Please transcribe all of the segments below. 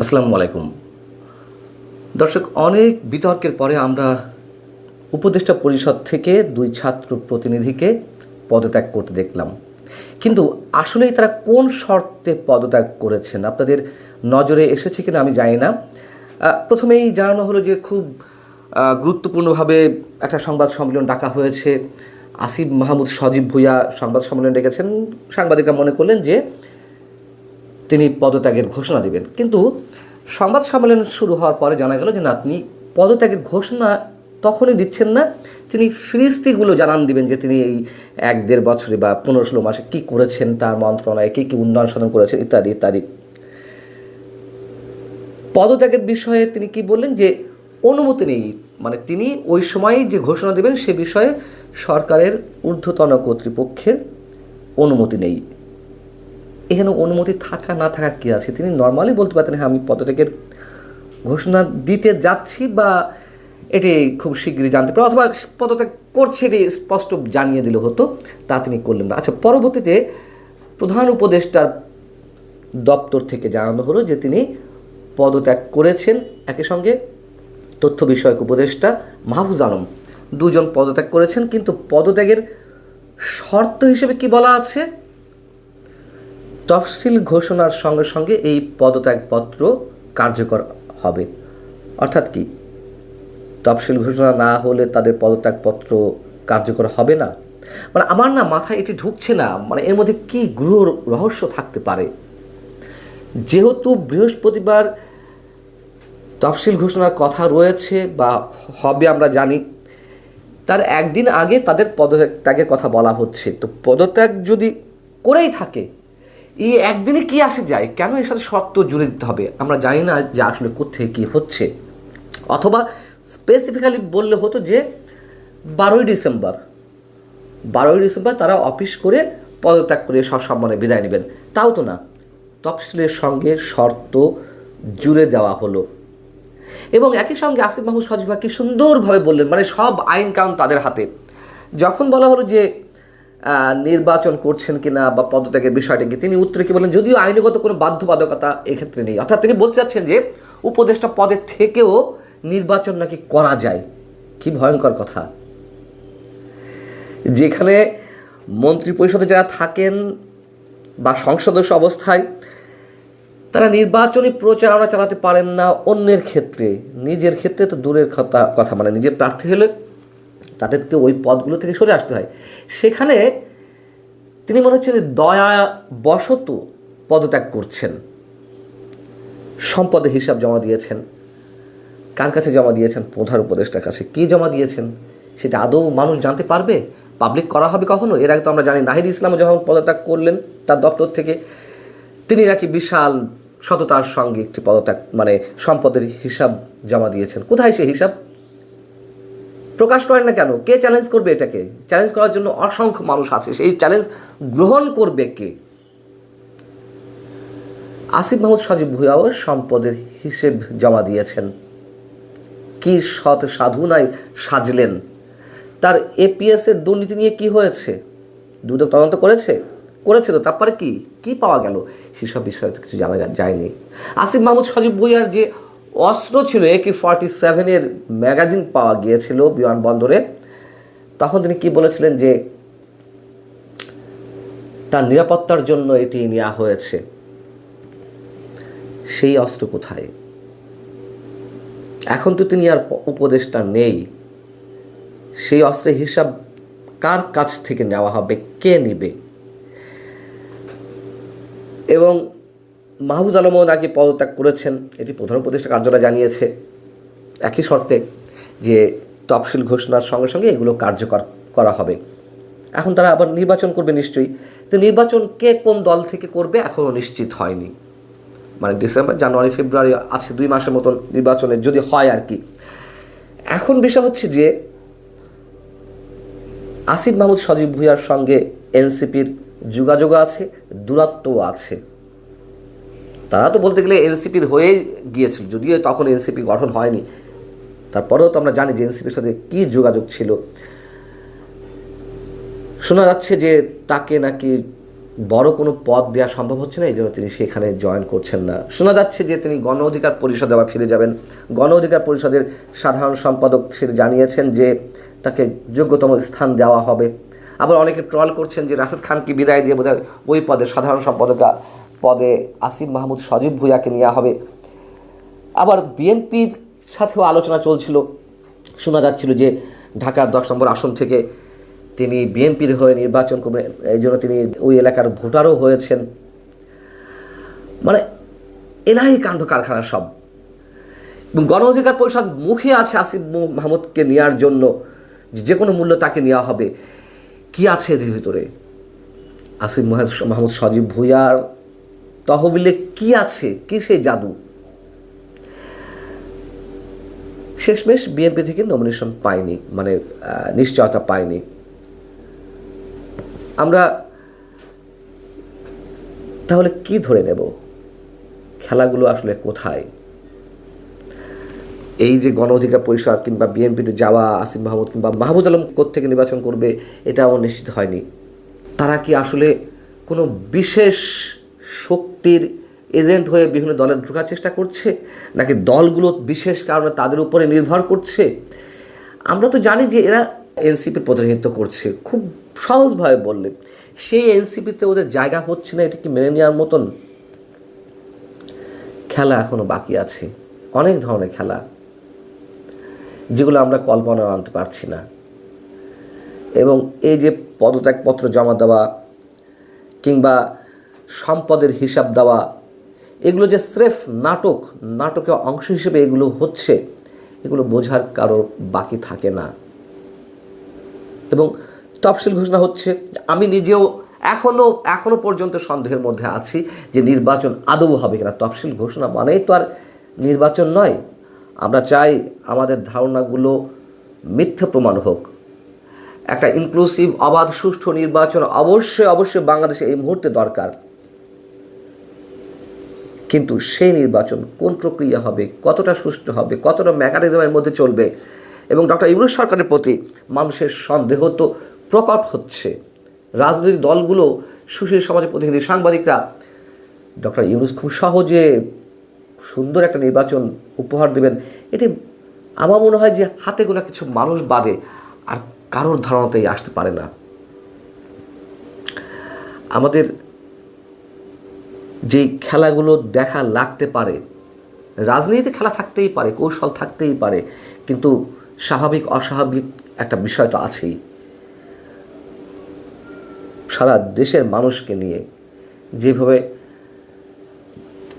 আসসালামু আলাইকুম। দর্শক, অনেক বিতর্কের পরে আমরা উপদেষ্টা পরিষদ থেকে দুই ছাত্র প্রতিনিধিকে পদত্যাগ করতে দেখলাম। কিন্তু আসলেই তারা কোন শর্তে পদত্যাগ করেছেন? আপনাদের নজরে এসেছে কিনা আমি জানি না। প্রথমেই জানানো হলো যে খুব গুরুত্বপূর্ণভাবে একটা সংবাদ সম্মেলন ডাকা হয়েছে। আসিফ মাহমুদ সজীব ভুইয়া সংবাদ সম্মেলন ডেকেছেন। সাংবাদিকরা মনে করলেন যে তিনি পদত্যাগের ঘোষণা দেবেন। কিন্তু সংবাদ সম্মেলন শুরু হওয়ার পরে জানা গেল যে না তিনি পদত্যাগের ঘোষণা তখনই দিচ্ছেন না। তিনি ফিরিস্তিগুলো জানান দিবেন যে তিনি এই এক দেড় বছরে বা পনেরো ষোলো মাসে কী করেছেন, তার মন্ত্রণালয়ে কী কী উন্নয়ন সাধন করেছেন, ইত্যাদি ইত্যাদি। পদত্যাগের বিষয়ে তিনি কি বললেন যে অনুমতি নেই। মানে তিনি ওই সময় যে ঘোষণা দেবেন সে বিষয়ে সরকারের ঊর্ধ্বতন কর্তৃপক্ষের অনুমতি নেই। এখানে অনুমতি থাকা, না থাকার কী আছে? তিনি নর্মালি বলতে পারতেন হ্যাঁ আমি পদত্যাগের ঘোষণা দিতে যাচ্ছি বা এটি খুব শীঘ্রই জানতে পারব। অথবা পদত্যাগ করছে এটি স্পষ্ট জানিয়ে দিলে হতো, তা তিনি করলেন না। আচ্ছা পরবর্তীতে প্রধান উপদেষ্টার দপ্তর থেকে জানানো হলো যে তিনি পদত্যাগ করেছেন। একই সঙ্গে তথ্য বিষয়ক উপদেষ্টা মাহফুজ আলম দুজন পদত্যাগ করেছেন, কিন্তু পদত্যাগের শর্ত হিসেবে কি বলা আছে? তফসিল ঘোষণার সঙ্গে সঙ্গে এই পদত্যাগপত্র কার্যকর হবে। অর্থাৎ কি? তফসিল ঘোষণা না হলে তাদের পদত্যাগপত্র কার্যকর হবে না? মানে আমার না মাথায় এটি ঢুকছে না মানে এর মধ্যে কি গৃহ রহস্য থাকতে পারে? যেহেতু বৃহস্পতিবার তফসিল ঘোষণার কথা রয়েছে বা হবে আমরা জানি, তার একদিন আগে তাদের পদত্যাগের কথা বলা হচ্ছে। তো পদত্যাগ যদি করেই থাকে এই একদিনে কি আসে যায়? কেন এর সাথে শর্ত জুড়ে দিতে হবে? আমরা জানি না যে আসলে কোথায় কী হচ্ছে। অথবা স্পেসিফিক্যালি বললে হতো যে, বারোই ডিসেম্বর। বারোই ডিসেম্বর তারা অফিস করে পদত্যাগ করে সসম্মানে বিদায় নেবেন। তাও তো না। তফসিলের সঙ্গে শর্ত জুড়ে দেওয়া হলো। এবং একই সঙ্গে আসিফ মাহমুদ সজিবা কি সুন্দরভাবে বললেন মানে সব আইন কানুন তাদের হাতে। যখন বলা হলো যে নির্বাচন করছেন কিনা বা পদত্যাগের বিষয়টা কি? তিনি উত্তরে কি বলেন? যদিও আইনগত কোনো বাধ্যবাধকতা এক্ষেত্রে নেই। অর্থাৎ তিনি বলতে চাচ্ছেন যে উপদেষ্টা পদের থেকেও নির্বাচন নাকি করা যায়? কি ভয়ঙ্কর কথা। যেখানে মন্ত্রী পরিষদে যারা থাকেন বা সংসদস্য অবস্থায়, তারা নির্বাচনী প্রচারণা চালাতে পারেন না অন্যের ক্ষেত্রে। নিজের ক্ষেত্রে তো দূরের কথা কথা মানে নিজের প্রার্থী হলে তাদেরকে ওই পদগুলো থেকে সরে আসতে হয়। সেখানে তিনি মনে হচ্ছে যে দয়া বশত পদত্যাগ করছেন। সম্পদের হিসাব জমা দিয়েছেন। কার কাছে জমা দিয়েছেন? প্রধান উপদেষ্টার কাছে। কি জমা দিয়েছেন? সেটা আদৌ মানুষ জানতে পারবে? পাবলিক করা হবে কখনো? এর আগে তো আমরা জানি নাহিদ ইসলাম যখন পদত্যাগ করলেন তার দপ্তর থেকে, তিনি নাকি বিশাল সততার সঙ্গে একটি পদত্যাগ মানে সম্পদের হিসাব জমা দিয়েছেন। কোথায় সে হিসাব? প্রকাশ করেন না কেন? কে চ্যালেঞ্জ করবে এটাকে? চ্যালেঞ্জ করার জন্য অসংখ্য মানুষ আছে। সেই চ্যালেঞ্জ গ্রহণ করবে কে? আসিফ মাহমুদ সজীব ভুয়াও সম্পদের হিসেব জমা দিয়েছেন। কি সৎ সাধুনায় সাজলেন। তার এপিএস এর দুর্নীতি নিয়ে কি হয়েছে? দুদক তদন্ত করেছে? করেছে তো, তারপরে কি? কি পাওয়া গেল? সেসব বিষয়ে কিছু জানা যায়নি। আসিফ মাহমুদ সজীব ভুইয়ার যে অস্ত্র ছিল একে ফর্টি সেভেনের ম্যাগাজিন পাওয়া গিয়েছিল বিমানবন্দরে তখন তিনি কি বলেছিলেন যে, তার নিরাপত্তার জন্য এটি নেওয়া হয়েছে। সেই অস্ত্র কোথায়? এখন তো তিনি আর উপদেশটা নেই। সেই অস্ত্রের হিসাব কার কাছ থেকে নেওয়া হবে? কে নেবে? এবং মাহবুজ আলমও নাকি পদত্যাগ করেছেন, এটি প্রধান উপদেষ্টা কার্যালয় জানিয়েছে। একই শর্তে যে তফসিল ঘোষণার সঙ্গে সঙ্গে এগুলো কার্যকর করা হবে। এখন তারা আবার নির্বাচন করবে নিশ্চয়ই। তো নির্বাচন কে কোন দল থেকে করবে এখনও নিশ্চিত হয়নি। মানে ডিসেম্বর, জানুয়ারি, ফেব্রুয়ারি আছে দুই মাসের মতন নির্বাচনের যদি হয় আর কি। এখন বিষয় হচ্ছে যে আসিফ মাহমুদ সজীব ভুইয়ার সঙ্গে এনসিপির যোগাযোগ আছে, দূরত্বও আছে। তারা তো বলতে গেলে এনসিপির হয়েই গিয়েছিল, যদিও তখন এনসিপি গঠন হয়নি। তারপরেও তো আমরা জানি যে এনসিপির সাথে কী যোগাযোগ ছিল। শোনা যাচ্ছে যে তাকে নাকি বড় কোনো পদ দেওয়া সম্ভব হচ্ছে না, এই জন্য তিনি সেখানে জয়েন করছেন না। শোনা যাচ্ছে যে তিনি গণ অধিকার পরিষদে আবার ফিরে যাবেন। গণ অধিকার পরিষদের সাধারণ সম্পাদক সেটা জানিয়েছেন যে তাকে যোগ্যতম স্থান দেওয়া হবে। আবার অনেকে ট্রল করছেন যে রাশেদ খানকে বিদায় দিয়ে বোধহয় ওই পদে সাধারণ সম্পাদক পদে আসিফ মাহমুদ সজীব ভুইয়াকে নেওয়া হবে। আবার বিএনপির সাথেও আলোচনা চলছিল। শোনা যাচ্ছিল যে ঢাকার দশ নম্বর আসন থেকে তিনি বিএনপির হয়ে নির্বাচন করবেন। এই জন্য তিনি ওই এলাকার ভোটারও হয়েছেন। মানে এলাই কাণ্ড কারখানা সব। এবং গণ অধিকার পরিষদ মুখে আছে আসিফ মাহমুদকে নেওয়ার জন্য। যে কোনো মূল্য তাকে নেওয়া হবে। কি আছে এদের ভিতরে? আসিফ মাহ- মাহমুদ সজীব ভুইয়ার তহবিলে কি আছে? কি সেই জাদু? শেষমেশ বিএনপি থেকে নমিনেশন পায়নি মানে নিশ্চয়তা পায়নি আমরা তাহলে কি ধরে নেব? খেলাগুলো আসলে কোথায়? এই যে গণ অধিকার পরিষদ কিংবা বিএনপিতে যাওয়া, আসিফ মাহমুদ কিংবা মাহবুজ আলম থেকে নির্বাচন করবে, এটাও নিশ্চিত হয়নি। তারা কি আসলে কোনো বিশেষ শক্তির এজেন্ট হয়ে বিভিন্ন দলে ঢোকার চেষ্টা করছে, নাকি দলগুলো বিশেষ কারণে তাদের উপরে নির্ভর করছে? আমরা তো জানি যে এরা এনসিপির প্রতিনিধিত্ব করছে, খুব সহজভাবে বললে। সেই এনসিপিতে ওদের জায়গা হচ্ছে না, এটা কি মেনে নেওয়ার মতন? খেলা এখনও বাকি আছে, অনেক ধরনের খেলা, যেগুলো আমরা কল্পনা আনতে পারছি না। এবং এই যে পদত্যাগপত্র জমা দেওয়া, কিংবা সম্পদের হিসাব দেওয়া। এগুলো যে স্রেফ নাটক, নাটকের অংশ হিসেবে এগুলো হচ্ছে, এগুলো বোঝার কারও বাকি থাকে না। এবং তফসিল ঘোষণা হচ্ছে, আমি নিজেও এখনও এখনও পর্যন্ত সন্দেহের মধ্যে আছি যে নির্বাচন আদৌ হবে কিনা। তফসিল ঘোষণা মানেই তো আর নির্বাচন নয়। আমরা চাই আমাদের ধারণাগুলো মিথ্যা প্রমাণ হোক। একটা ইনক্লুসিভ অবাধ, সুষ্ঠু নির্বাচন অবশ্যই অবশ্যই বাংলাদেশে এই মুহূর্তে দরকার। কিন্তু সেই নির্বাচন কোন প্রক্রিয়া হবে, কতটা সুষ্ঠু হবে, কতটা মেকানিজমের মধ্যে চলবে? এবং ডক্টর ইমরুজ সরকারের প্রতি মানুষের সন্দেহ তো প্রকট হচ্ছে। রাজনৈতিক দলগুলো, সুশীল সমাজের প্রতিনিধি, সাংবাদিকরা, ডক্টর ইউনুস খুব সহজে সুন্দর একটা নির্বাচন উপহার দেবেন। এটি আমার মনে হয় যে হাতে গোনা কিছু মানুষ বাদে আর কারোর ধারণাতেই আসতে পারে না। আমাদের যেই খেলাগুলো দেখা লাগতে পারে। রাজনীতিতে খেলা থাকতেই পারে, কৌশল থাকতেই পারে, কিন্তু স্বাভাবিক, অস্বাভাবিক একটা বিষয় তো আছেই। সারা দেশের মানুষকে নিয়ে যেভাবে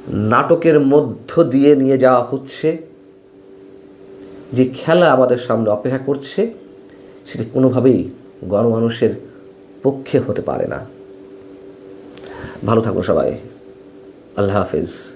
নাটকের মধ্য দিয়ে নিয়ে যাওয়া হচ্ছে, যে খেলা আমাদের সামনে অপেক্ষা করছে, সেটি কোনোভাবেই গণমানুষের পক্ষে হতে পারে না। ভালো থাকুন সবাই। আল্লাহ হাফিজ।